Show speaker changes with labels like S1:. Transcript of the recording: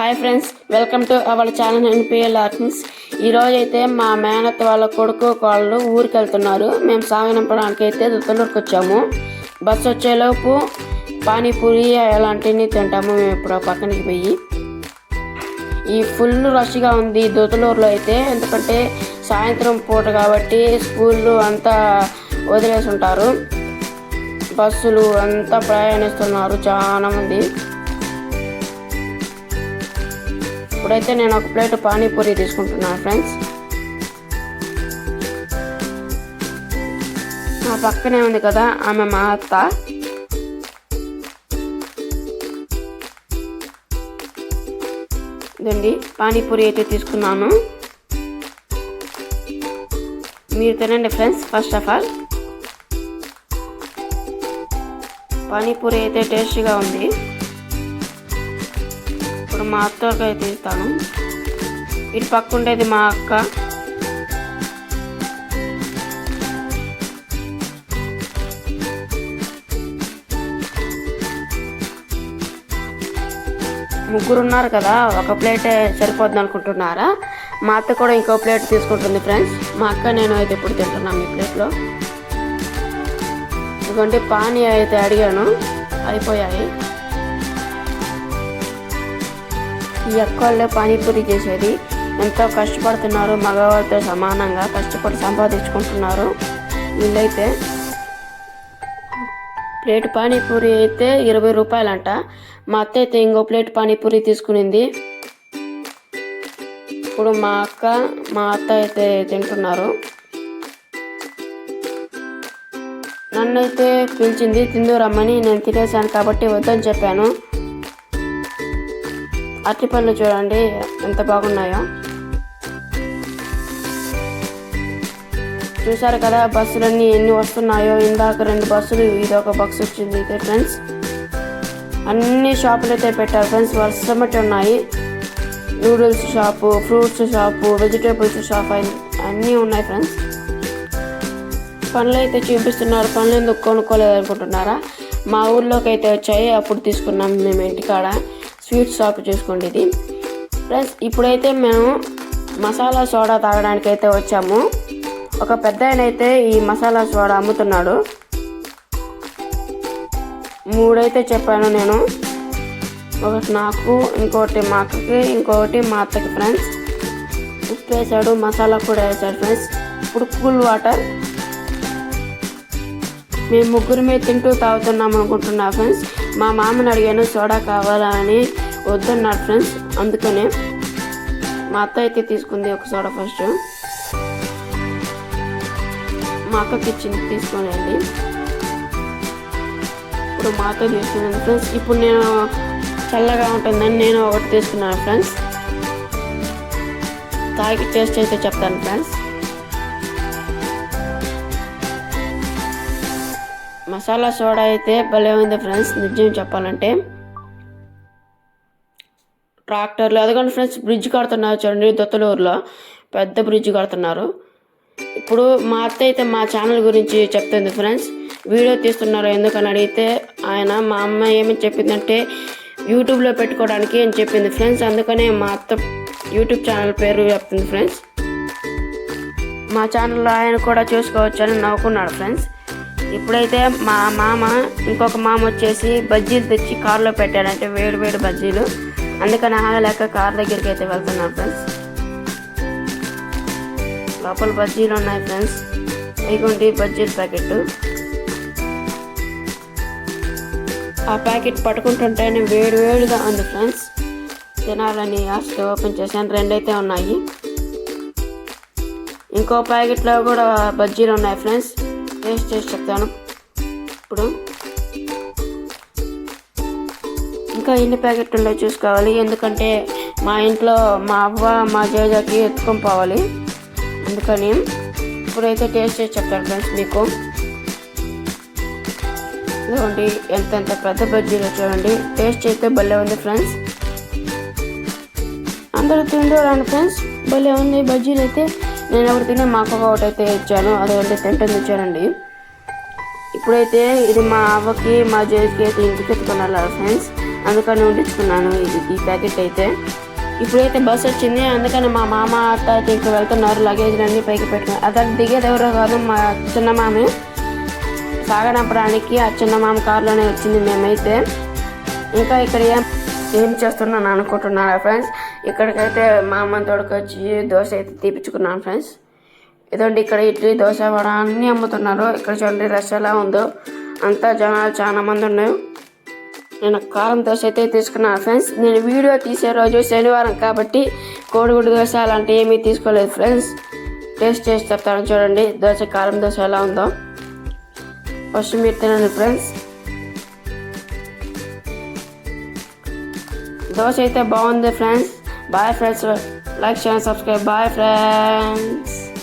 S1: Hi friends welcome to our channel. NPL arts ఈరోజు అయితే మా మేనత్ వాళ్ళ కొడుకు వాళ్ళు ఊరికి వెళ్తున్నారు. మేము సాగనంపడానికి అయితే దుత్తలూరుకి వచ్చాము. బస్సు వచ్చేలోపు పానీపూరి అలాంటివి తింటాము. మేము ఇప్పుడు పక్కనకి పోయి. ఈ ఫుల్ రష్గా ఉంది. దుత్తలూరులో అయితే ఎందుకంటే సాయంత్రం పూట కాబట్టి స్కూళ్ళు అంతా వదిలేసి ఉంటారు. బస్సులు అంతా ప్రయాణిస్తున్నారు. చాలా ఇప్పుడైతే నేను ఒక ప్లేట్ పానీపూరి తీసుకుంటున్నాను ఫ్రెండ్స్ నా పక్కనే ఉంది కదా ఆమె మా అత్త. ఇదండి పానీపూరి అయితే తీసుకున్నాను. మీరు తినండి friends first of all panipuri అయితే టేస్టీగా ఉంది. ఇప్పుడు మా అత్తకి అయితే ఇస్తాను. ఇటు పక్క ఉండేది మా అక్క. ముగ్గురు ఉన్నారు కదా ఒక ప్లేట్ సరిపోద్ది అనుకుంటున్నారా? మా అత్త కూడా ఇంకో ప్లేట్ తీసుకుంటుంది ఫ్రెండ్స్. మా అక్క నేను అయితే ఇప్పుడు తింటున్నాను ఈ ప్లేట్లో. ఇదిగోండి పానీ అయితే అడిగాను. అయిపోయాయి. ఈ అక్కళ్ళే పానీపూరి చేసేది. ఎంతో కష్టపడుతున్నారు మగవాళ్ళతో సమానంగా కష్టపడి సంపాదించుకుంటున్నారు. వీళ్ళైతే ప్లేట్ పానీపూరి అయితే ఇరవై రూపాయలంట. మా అత్త అయితే ఇంకో ప్లేట్ పానీపూరి తీసుకునింది. ఇప్పుడు మా అక్క మా అత్త అయితే తింటున్నారు. నన్నైతే పిలిచింది తిందు రమ్మని నేను తినేసాను కాబట్టి వద్దని చెప్పాను. అరటిపళ్ళు చూడండి ఎంత బాగున్నాయో. చూసారు కదా బస్సులన్నీ ఎన్ని వస్తున్నాయో. ఇందాక రెండు బస్సులు ఇది ఒక బస్సు వచ్చింది. అయితే ఫ్రెండ్స్ అన్ని షాపులు అయితే పెట్టారు ఫ్రెండ్స్ వర్షమట్టి ఉన్నాయి. Noodles shop fruits shop vegetables shop అన్నీ ఉన్నాయి ఫ్రెండ్స్ పనులు అయితే చూపిస్తున్నారు. పనులు ఎందుకు కొనుక్కోలేదు అనుకుంటున్నారా మా ఊర్లోకి అయితే వచ్చాయి. అప్పుడు తీసుకున్నాం మేము ఇంటికాడ. స్వీట్ షాప్ చూసుకోండి ఇది ఫ్రెండ్స్ ఇప్పుడైతే మేము మసాలా సోడా తాగడానికి అయితే వచ్చాము. ఒక పెద్ద అయితే ఈ మసాలా సోడా అమ్ముతున్నాడు. మూడైతే చెప్పాను నేను. ఒకటి నాకు ఇంకోటి మా అక్కకి ఇంకొకటి మా అత్తకి ఫ్రెండ్స్ ఉప్పు వేసాడు మసాలా కూడా వేసాడు ఫ్రెండ్స్ ఇప్పుడు కూల్ వాటర్ మేము ముగ్గురమే తింటూ తాగుతున్నాం అనుకుంటున్నా ఫ్రెండ్స్. మా మామని అడిగాను సోడా కావాలా అని? వద్దన్నారు ఫ్రెండ్స్ అందుకనే మా అత్త అయితే తీసుకుంది ఒక సోడా ఫస్ట్. మా అక్కకి ఇచ్చింది తీసుకోనండి. ఇప్పుడు మా అత్త తీసుకున్నాను ఫ్రెండ్స్. ఇప్పుడు నేను చల్లగా ఉంటుందని నేను ఒకటి తీసుకున్నాను ఫ్రెండ్స్. తాగి టేస్ట్ అయితే చెప్తాను ఫ్రెండ్స్. మసాలా సోడా అయితే భలే ఉంది ఫ్రెండ్స్ నిజం చెప్పాలంటే. ట్రాక్టర్లు అదిగోండి ఫ్రెండ్స్ బ్రిడ్జ్ కడుతున్నారు చూడండి దొత్తలూరులో. పెద్ద బ్రిడ్జ్ కడుతున్నారు. ఇప్పుడు మా అత్త అయితే మా ఛానల్ గురించి చెప్తుంది ఫ్రెండ్స్. వీడియో తీస్తున్నారు ఎందుకని అడిగితే ఆయన మా అమ్మ ఏమని చెప్పిందంటే యూట్యూబ్లో పెట్టుకోవడానికి అని చెప్పింది ఫ్రెండ్స్. అందుకనే మా అత్త యూట్యూబ్ ఛానల్ పేరు చెప్తుంది ఫ్రెండ్స్. మా ఛానల్లో ఆయన కూడా చూసుకోవచ్చు అని నవ్వుకున్నాడు ఫ్రెండ్స్. ఇప్పుడైతే మా మామ ఇంకొక మామ వచ్చేసి బజ్జీలు తెచ్చి కారులో పెట్టాడంటే వేడి వేడి బజ్జీలు. అందుకని ఆగలేక కార్ దగ్గరికి అయితే వెళ్తున్నాను ఫ్రెండ్స్. లోపల బజ్జీలు ఉన్నాయి ఫ్రెండ్స్. ఇదిగోండి బజ్జీల ప్యాకెట్ ఆ ప్యాకెట్ పట్టుకుంటుంటేనే వేడి వేడిగా ఉంది ఫ్రెండ్స్. తినాలని ఆశతో ఓపెన్ చేశాను. రెండైతే ఉన్నాయి. ఇంకో ప్యాకెట్లో కూడా బజ్జీలు ఉన్నాయి ఫ్రెండ్స్. టేస్ట్ చేసి చెప్తాను. ఇప్పుడు ఇంకా ఎన్ని ప్యాకెట్లు ఉన్నాయో చూసుకోవాలి. ఎందుకంటే మా ఇంట్లో మా అవ్వ మా జేజాకి ఎత్తుకొని పోవాలి. అందుకని ఇప్పుడైతే టేస్ట్ చేసి చెప్తాను ఫ్రెండ్స్ మీకు. చూడండి ఎంత ఎంత పెద్ద బజ్జీలు చూడండి. టేస్ట్ అయితే భలే ఉంది ఫ్రెండ్స్. అందరూ తిండోరండి ఫ్రెండ్స్. భలే ఉంది బజ్జీలు అయితే. నేను ఒకటి తిని మా అక్కకు ఒకటి అయితే ఇచ్చాను అదొకటి తింటుంది ఇచ్చానండి. ఇప్పుడైతే ఇది మా అవ్వకి మా జేజ్కి అయితే ఇంటికి ఎత్తుకున్నారు ఫ్రెండ్స్. అందుకని ఉండించుకున్నాను ఇది ఈ ప్యాకెట్ అయితే. ఇప్పుడైతే బస్ వచ్చింది అందుకని మా మామ అత్త అయితే ఇక్కడ వెళ్తున్నారు లగేజ్ అన్ని పైకి పెట్టుకున్నారు. అతను దిగేది ఎవరో కాదు మా చిన్న మామే సాగనంపడానికి ఆ చిన్న మామ కారులోనే వచ్చింది మేమైతే. ఇంకా ఇక్కడ ఏం ఏం చేస్తున్నాను అనుకుంటున్నారా ఫ్రెండ్స్? ఇక్కడికైతే మా అమ్మ తోడుకొచ్చి దోశ అయితే తీపించుకున్నాను ఫ్రెండ్స్. ఇదండి ఇక్కడ ఇడ్లీ దోశ వడ అన్నీ అమ్ముతున్నారు. ఇక్కడ చూడండి రష్ ఎలా ఉందో. అంతా జనాలు చాలా మంది ఉన్నారు. నేను కారం దోశ అయితే తీసుకున్నాను ఫ్రెండ్స్. నేను వీడియో తీసే రోజు శనివారం కాబట్టి కోడిగుడ్డు దోశ అలాంటివి ఏమీ తీసుకోలేదు ఫ్రెండ్స్. టేస్ట్ చేసి చెప్తాను చూడండి దోశ కారం దోశ ఎలా ఉందో. ఫస్ట్ మీరు తినండి ఫ్రెండ్స్. దోశ అయితే బాగుంది friends. Bye friends. Like, share and subscribe. Bye friends.